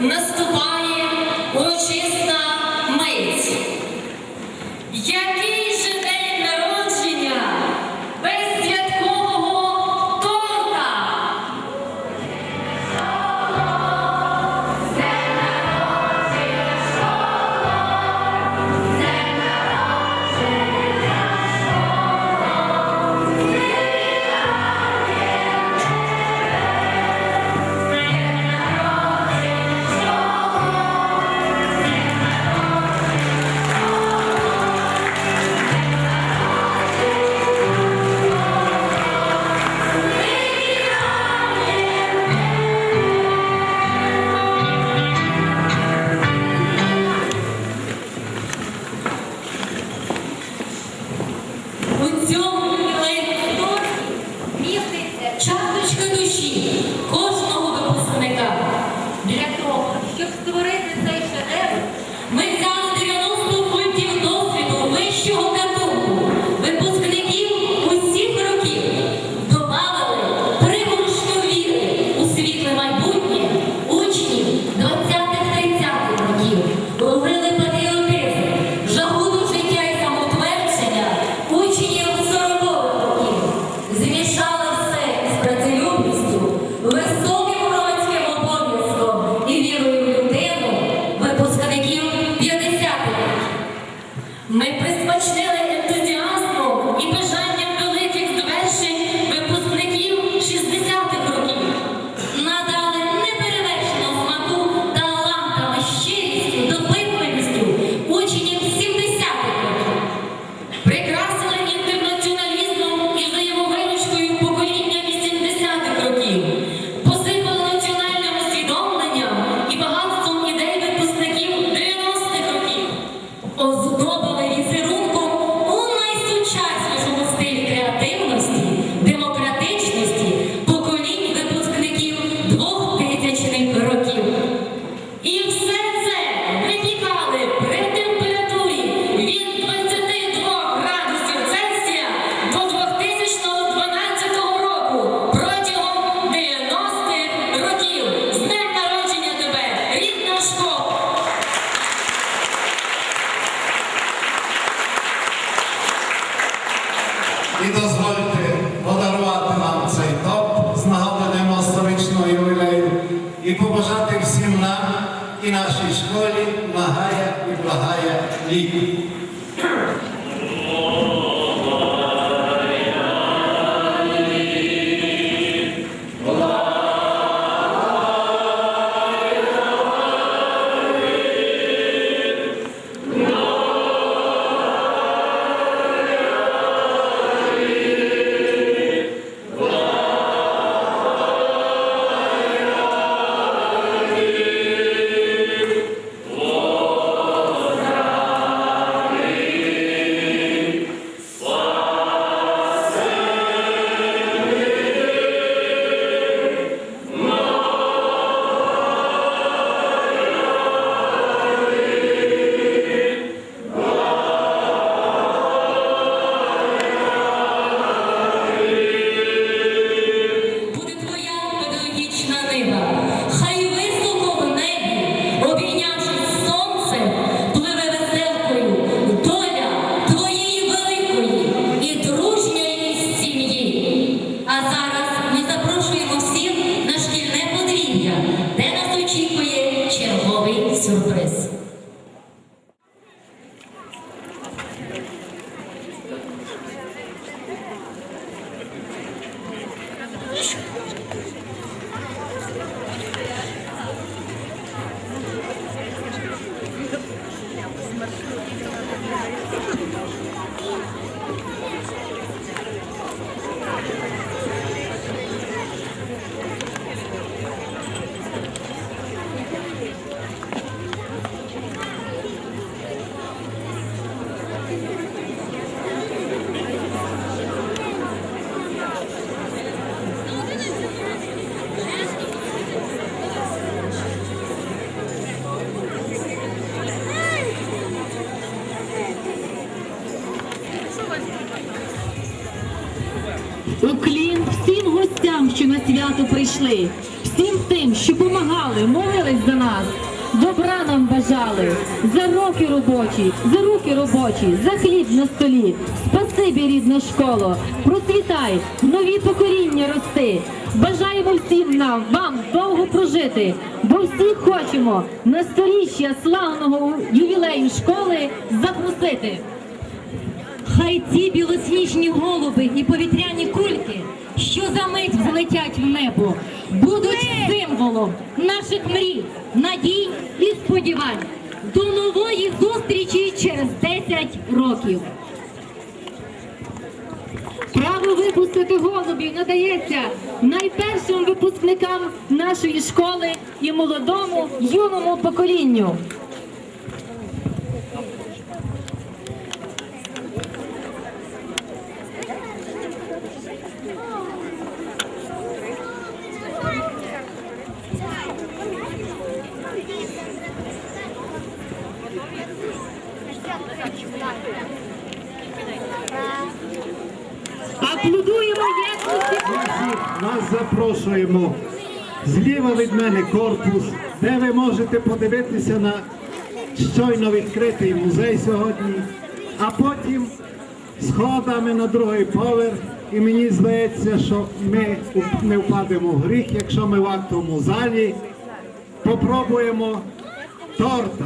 наступає урочиста. Ми присмачнили. побажати всім нам і нашій школі, благая і благає ліку. Свято прийшли. Всім тим, що помагали, молились за нас. Добра нам бажали, за роки робочі, за руки робочі, за хліб на столі. Спасибі, рідна школо, процвітай, нові покоління рости. Бажаємо всім нам, вам довго прожити, бо всі хочемо на сторіччя славного ювілею школи запросити. Хай ці білосніжні голуби і повітряні кульки, що за злетять в небо, будуть символом наших мрій, надій і сподівань. До нової зустрічі через 10 років. Право випустити голубів надається найпершим випускникам нашої школи і молодому юному поколінню. Аплодуємо єдності. Нас запрошуємо зліва від мене корпус, де ви можете подивитися на щойно відкритий музей сьогодні, а потім сходами на другий поверх. І мені здається, що ми не впадемо в гріх, якщо ми в актовому залі попробуємо торта.